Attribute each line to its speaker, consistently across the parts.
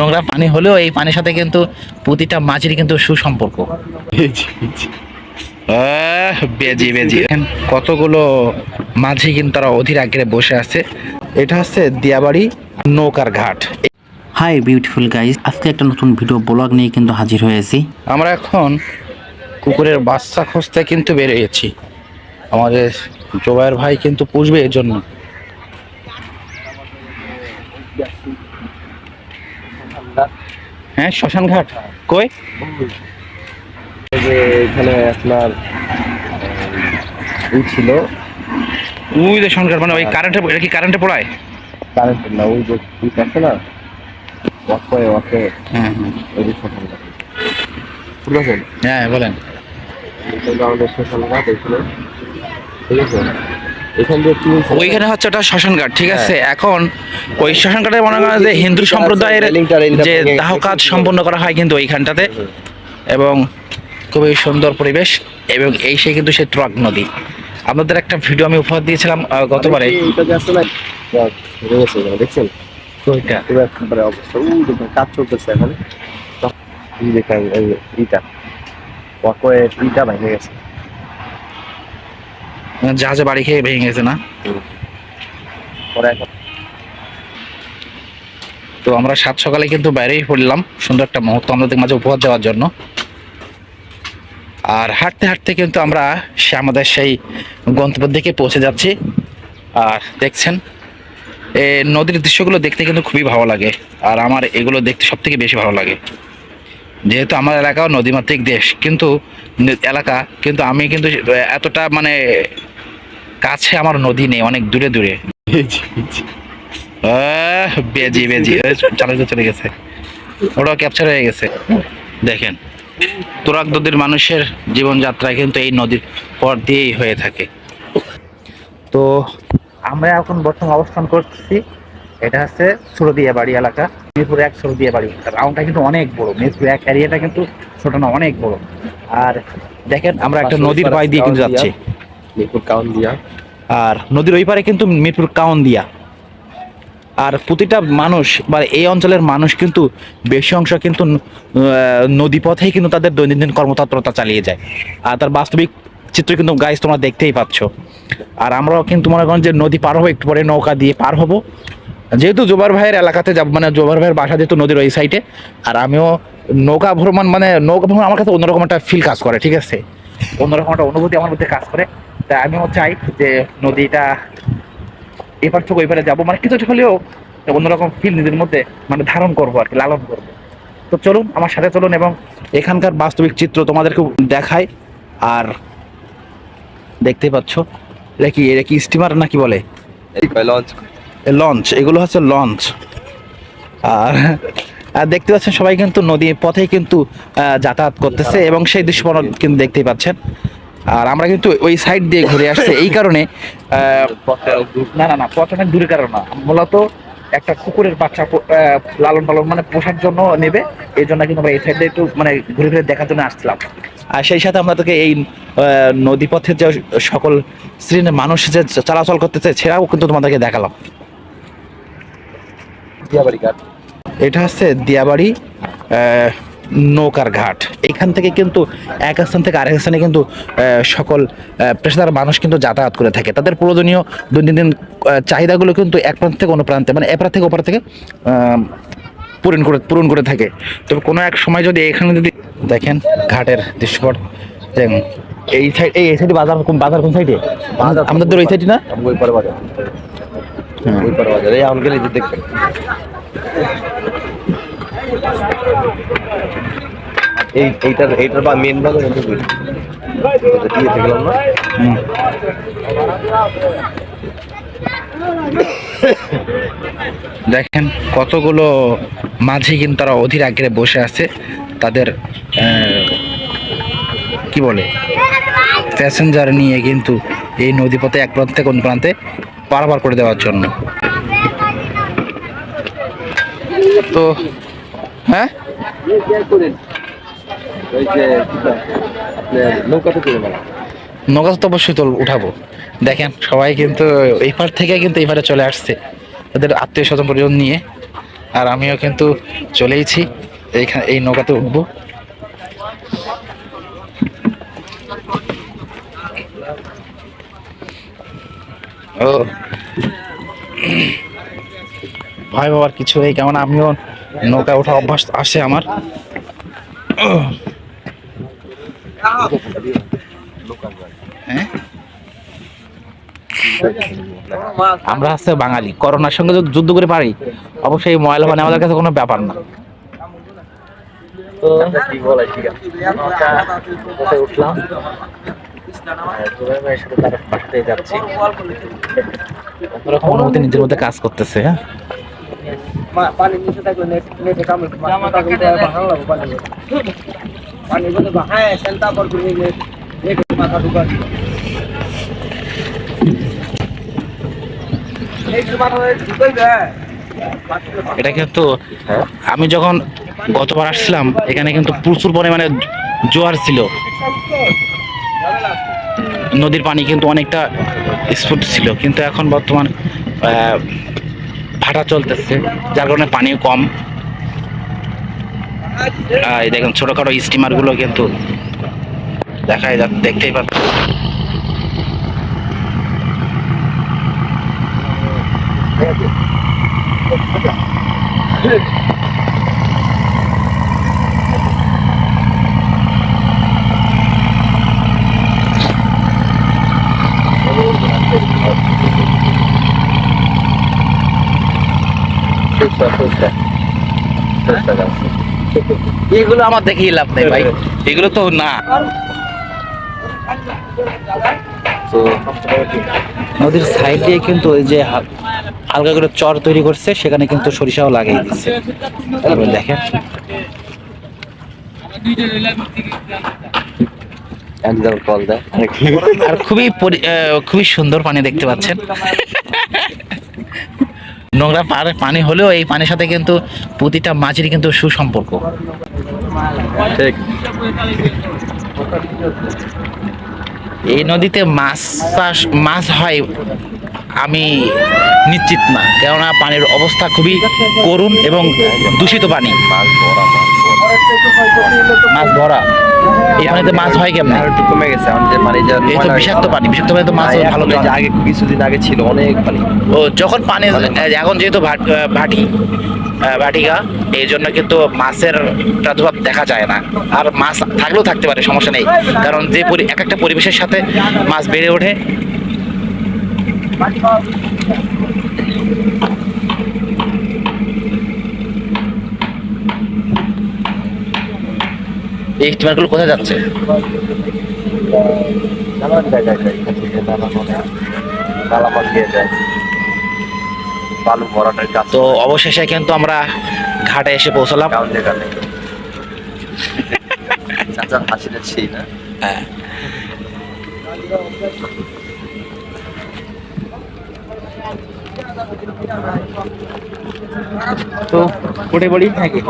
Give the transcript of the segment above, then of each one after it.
Speaker 1: নোংরা পানি হলেও এই পানির সাথে কিন্তু প্রতিটা মাছেরই কিন্তু সুসম্পর্ক। বেজি বেজি। কতগুলো মাঝি কিন্তু তারা অধীর আগ্রে বসে আছে। এটা হচ্ছে দিয়াবাড়ি নৌকার ঘাট।
Speaker 2: হাই বিউটিফুল গাইস আজকে একটা নতুন ভিডিও ব্লগ নিয়ে কিন্তু হাজির হয়েছি।
Speaker 1: আমরা এখন কুকুরের বাচ্চা খুঁজতে কিন্তু বেরিয়েছি। আমাদের জোবাইর ভাই কিন্তু পুষবে এর জন্য। হ্যাঁ শ্মশান ঘাট কই
Speaker 3: যে এখানে আপনার ই ছিল।
Speaker 1: ওই যে শ্মশান ঘাট মানে ওই কারেন্টে এটা কি কারেন্টে পড়ায়?
Speaker 3: কারেন্ট না ওই যে ই আছে না? ওয়াকে ওয়াকে
Speaker 1: হ্যাঁ হ্যাঁ।
Speaker 3: ওই যে শ্মশান ঘাট ঠিক আছে?
Speaker 1: হ্যাঁ বলেন।
Speaker 3: এটা আমাদের শ্মশান ঘাট এখানে। ঠিক আছে?
Speaker 1: ওইখানে হচ্ছে ওটা শ্মশান ঘাট ঠিক আছে? এখন ওই শ্মশান ঘাটে মনে করেন যে হিন্দু সম্প্রদায়ের
Speaker 3: রেলিংটা, রেলিংটা
Speaker 1: যে দাহ কাজ সম্পন্ন করা হয় কিন্তু ওইখানটাতে। এবং খুবই সুন্দর পরিবেশ এবং এই সে কিন্তু সে ট্রাক নদী। আপনাদের একটা ভিডিও আমি উপহার দিয়েছিলাম গতবারে।
Speaker 3: দেখছেন? দেখুন কাজ চলতেছে এখন। ইটা ভেঙে গেছে।
Speaker 1: জাহাজে বাড়ি খেয়ে ভেঙে গেছে না? তো আমরা সাত সকালে কিন্তু বাইরেই পড়লাম সুন্দর একটা মুহূর্ত আমাদের মাঝে উপহার দেওয়ার জন্য। আর হাঁটতে হাঁটতে কিন্তু আমরা সে আমাদের সেই গন্তব্যের দিকে পৌঁছে যাচ্ছি। আর দেখছেন এ নদীর দৃশ্যগুলো দেখতে কিন্তু খুবই ভালো লাগে আর আমার এগুলো দেখতে সব থেকে বেশি ভালো লাগে। যেহেতু আমার এলাকাও নদীমাতৃক দেশ কিন্তু এলাকা কিন্তু আমি কিন্তু এতটা মানে কাছে আমার নদী নেই অনেক দূরে দূরে। বেজি বেজি। চালাতে চলে গেছে। ওটাও ক্যাপচার হয়ে গেছে। দেখেন তুরাক নদীর মানুষের জীবনযাত্রা কিন্তু এই নদীর পর দিয়েই হয়ে থাকে। তো আমরা এখন বর্তমান অবস্থান করতেছি এটা হচ্ছে সুরদিয়া বাড়ি এলাকা। মিরপুর এক সুরদিয়া বাড়ি। রাউন্ডটা কিন্তু অনেক বড়। মিরপুর এক এরিয়াটা কিন্তু ছোট না অনেক বড়। আর দেখেন আমরা একটা নদীর পাড় দিয়ে কিন্তু যাচ্ছি।
Speaker 3: মিরপুর কাউন দিয়া।
Speaker 1: আর নদীর ওই পারে কিন্তু মিরপুর কাউন দিয়া। আর প্রতিটা মানুষ, বা এই অঞ্চলের মানুষ কিন্তু বেশি অংশ কিন্তু নদীপথেই কিন্তু তাদের দৈনন্দিন কর্মতৎপরতা চালিয়ে যায়। আর তার বাস্তবিক চিত্র কিন্তু গাইজ তোমরা দেখতেই পাচ্ছ। আর আমরাও কিন্তু মনে করেন যে নদী পার হব, একটু পরে নৌকা দিয়ে পার হব। যেহেতু জোবার ভাইয়ের এলাকাতে যাব মানে জোবার ভাইয়ের বাসা যেহেতু নদীর ওই সাইডে আর আমিও নৌকা ভ্রমণ মানে নৌকা ভ্রমণ আমার কাছে অন্যরকম একটা ফিল কাজ করে, ঠিক আছে? অন্যরকম একটা অনুভূতি আমার মধ্যে কাজ করে। তাই আমিও চাই যে নদীটা এপার থেকে ওইপারে যাব। মানে কিছু হলেও অন্যরকম ফিল নিজের মধ্যে মানে ধারণ করব আর কি লালন করব। তো চলুন আমার সাথে চলুন এবং এখানকার বাস্তবিক চিত্র তোমাদেরকে দেখাই। আর দেখতেই পাচ্ছ এটা কি এটা কি স্টিমার নাকি বলে?
Speaker 3: লঞ্চ
Speaker 1: লঞ্চ এগুলো হচ্ছে লঞ্চ আর দেখতে পাচ্ছেন সবাই কিন্তু নদী পথে কিন্তু যাতায়াত করতেছে এবং সেই দৃশ্য কিন্তু দেখতেই পাচ্ছেন। আর আমরা কিন্তু ওই সাইড দিয়ে ঘুরে আসছে এই কারণে না না না পথ অনেক দূরের কারণ না। মূলত একটা কুকুরের বাচ্চা লালন পালন মানে পোষার জন্য নেবে এই জন্য কিন্তু আমরা এই সাইডে একটু মানে ঘুরে ঘুরে দেখার জন্য আসছিলাম। আর সেই সাথে আমরা তোকে এই নদীপথের যে সকল শ্রেণির মানুষ যে চলাচল করতেছে সেটাও কিন্তু তোমাদেরকে দেখালাম। এটা হচ্ছে দিয়াবাড়ি নৌকার ঘাট। এখান থেকে কিন্তু এক স্থান থেকে আরেক স্থানে কিন্তু সকল পেশাদার মানুষ কিন্তু যাতায়াত করে থাকে। তাদের প্রয়োজনীয় দৈনন্দিন চাহিদাগুলো কিন্তু এক প্রান্ত থেকে অন্য প্রান্তে মানে এপার থেকে ওপার থেকে পূরণ করে পূরণ করে থাকে। তবে কোনো এক সময় যদি এখানে যদি দেখেন ঘাটের দৃশ্যপট দেখুন এই সাইড এই সাইডে বাজার কোন বাজার কোন সাইডে আমাদের ওই সাইডে না?
Speaker 3: ওই পরে বাজার।
Speaker 1: হ্যাঁ।
Speaker 3: ওই পরে বাজার এই এই দেখবেন। এই এইটার এইটার বা মেন বুঝি দিয়ে দেখলাম না।
Speaker 1: দেখেন কতগুলো মাঝি কিন্তু তারা অধীর আগ্রে বসে আছে। তাদের কি বলে? প্যাসেঞ্জার নিয়ে কিন্তু এই নদীপথে এক প্রান্ত থেকে অন্য প্রান্তে পারাপার করে দেওয়ার জন্য। তো হ্যাঁ?
Speaker 3: মেলা
Speaker 1: নৌকা তো অবশ্যই তোল উঠাবো। দেখেন সবাই কিন্তু এই পার থেকে কিন্তু এই পারে চলে আসছে। তাদের আত্মীয় স্বজন পরিজন নিয়ে। আর আমিও কিন্তু চলেইছি এইখানে এই নৌকাতে উঠবো। ও। ভয় বাবার কিছু নেই। কেমন আমিও নৌকা ওঠা অভ্যাস আসে আমার। হ্যাঁ? আমরা হচ্ছে বাঙালি। করোনার সঙ্গে যদি যুদ্ধ করে পারি। অবশ্যই ময়লা মানে আমাদের কাছে কোনো ব্যাপার না।
Speaker 3: তো উঠলাম
Speaker 1: অনুভূতি নিজের মধ্যে কাজ করতেছে হ্যাঁ?
Speaker 4: পানি নিচে থাকলে নেটে কামড় মাথা কিন্তু ভাঙা লাগবে পানি পানি বলে ভাঙায় সেন্টা পর করে নেট নেট মাথা ঢুকা দেয়
Speaker 1: এটা কিন্তু আমি যখন গতবার আসছিলাম এখানে কিন্তু প্রচুর পরিমাণে জোয়ার ছিল। নদীর পানি কিন্তু অনেকটা স্ফুট ছিল। কিন্তু এখন বর্তমান আহ, ভাটা চলতেছে, যার কারণে পানিও কম। এই দেখেন, ছোটখাটো স্টিমারগুলো কিন্তু দেখাই যাক দেখতেই
Speaker 3: পাচ্ছি।
Speaker 1: এগুলো আমার দেখেই লাভ নেই ভাই। এগুলো তো না।
Speaker 3: তো
Speaker 1: নদীর সাইড দিয়ে কিন্তু ওই যে হাল- হালকা করে চর তৈরি করছে সেখানে কিন্তু সরিষাও লাগিয়ে দিচ্ছে। দেখেন।
Speaker 3: একজন কল দেয়।
Speaker 1: আর খুবই খুবই সুন্দর পানি দেখতে পাচ্ছেন। নোংরা পাড়ে পানি হলেও এই পানির সাথে কিন্তু প্রতিটা মাছেরই কিন্তু সুসম্পর্ক।
Speaker 3: ঠিক।
Speaker 1: এই নদীতে মাছ চাষ মাছ হয় আমি নিশ্চিত না। কেননা পানির অবস্থা খুবই করুণ এবং দূষিত পানি।
Speaker 3: মাছ ভরা মাছ ভরা
Speaker 1: মাছ এই পানিতে মাছ হয় কেমন?
Speaker 3: একটু কমে গেছে আমাদের মানে
Speaker 1: এই তো বিষাক্ত পানি। বিষাক্ত পানি তো মাছ ভালো
Speaker 3: এখন এই যে
Speaker 1: জন্মায়।
Speaker 3: আগে কিছুদিন আগে ছিল অনেক পানি।
Speaker 1: ও যখন পানি এখন যেহেতু ভাট- ভাটিকা এই জন্য কিন্তু মাছের প্রাদুর্ভাব দেখা যায় না। আর মাছ থাকলেও থাকতে পারে সমস্যা নেই। কারণ যে পরি- এক একটা পরিবেশের সাথে মাছ বেড়ে ওঠে। এই স্টিমারগুলো কোথায় যাচ্ছে?
Speaker 3: নানান জায়গায় যায় এখান থেকে নানান অনেক মালামাল দিয়ে যায় বালু ভরাটার কাজ
Speaker 1: তো অবশেষে কিন্তু আমরা ঘাটে এসে পৌঁছলাম।
Speaker 3: যেখানে চাচা হাসিটা সেই না?
Speaker 1: হ্যাঁ। তো উঠে পড়ি নাকি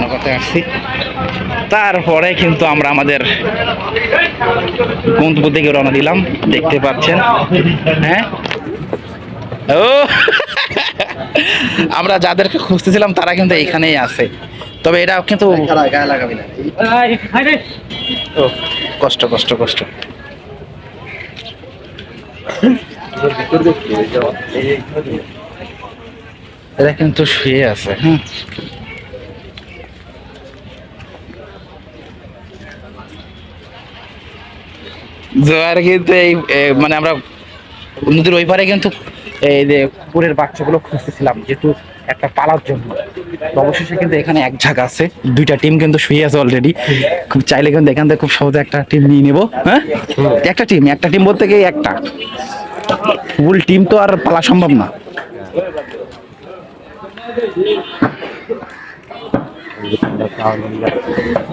Speaker 1: নৌকাতে আসছি। তারপরে কিন্তু আমরা আমাদের গন্তব্য দিকে রওনা দিলাম। দেখতে পাচ্ছেন। হ্যাঁ? ও! আমরা যাদেরকে খুঁজতেছিলাম তারা কিন্তু এখানেই আছে। তবে এটা কিন্তু ও, কষ্ট কষ্ট কষ্ট। এরা কিন্তু শুয়ে আছে হুম জোয়ার কিন্তু এই মানে আমরা নদীর ওই পারে কিন্তু এই যে পুকুরের বাচ্চাগুলো খুঁজতেছিলাম যেহেতু একটা পালার জন্য। অবশেষে কিন্তু এখানে এক ঝাঁক আছে। দুইটা টিম কিন্তু শুয়ে আছে অলরেডি খুব চাইলে কিন্তু এখান থেকে খুব সহজে একটা টিম নিয়ে নেব হ্যাঁ? একটা টিম একটা টিম বলতে গিয়ে একটা। ফুল টিম তো আর পালা সম্ভব না।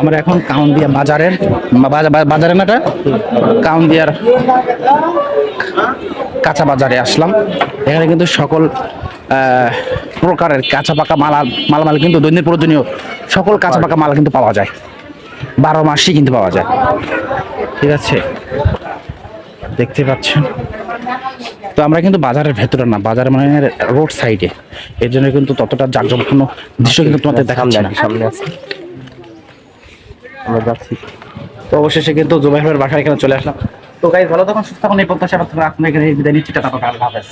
Speaker 1: আমরা এখন কাউন্দিয়া বাজারের বাজারে না এটা? কাউন্দিয়ার কাঁচা বাজারে আসলাম। এখানে কিন্তু সকল প্রকারের কাঁচা পাকা মালা মালামাল কিন্তু দৈনিক প্রয়োজনীয় সকল কাঁচা পাকা মাল কিন্তু পাওয়া যায়। বারো মাসই কিন্তু পাওয়া যায়। ঠিক আছে? দেখতে পাচ্ছেন? তো আমরা কিন্তু বাজারের ভেতরে না বাজার মানে রোড সাইডে। এর জন্য কিন্তু ততটা জাঁকজমকপূর্ণ দৃশ্য কিন্তু তোমাদের দেখাচ্ছে
Speaker 3: সামনে
Speaker 1: না।
Speaker 3: সামনে আছে। আমরা যাচ্ছি।
Speaker 1: তো অবশেষে কিন্তু জুবাই ভাইয়ের বাসায় এখানে চলে আসলাম। তো গাইজ ভালো তখন সুস্থ থাকুন এই প্রত্যাশা আবার আপনাদের এখানে বিদায় নিচ্ছি। টাটা আল্লাহ হাফেজ।